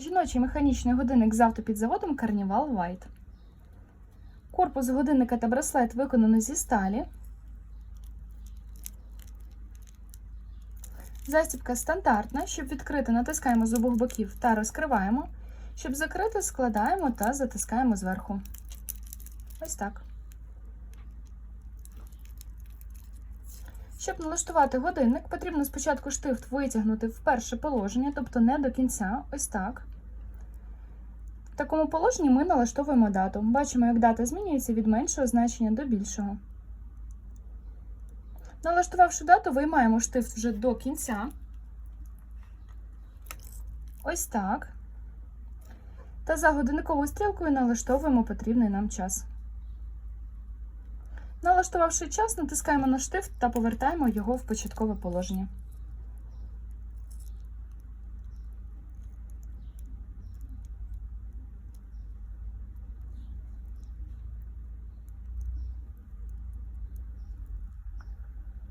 Жіночий механічний годинник з автопідзаводом Carnival White. Корпус годинника та браслет виконано зі сталі. Застібка стандартна. Щоб відкрити, натискаємо з обох боків та розкриваємо. Щоб закрити, складаємо та затискаємо зверху. Ось так. Щоб налаштувати годинник, потрібно спочатку штифт витягнути в перше положення, тобто не до кінця, ось так. Такому положенні ми налаштовуємо дату. Бачимо, як дата змінюється від меншого значення до більшого. Налаштувавши дату, виймаємо штифт вже до кінця. Ось так. Та за годинниковою стрілкою налаштовуємо потрібний нам час. Налаштувавши час, натискаємо на штифт та повертаємо його в початкове положення.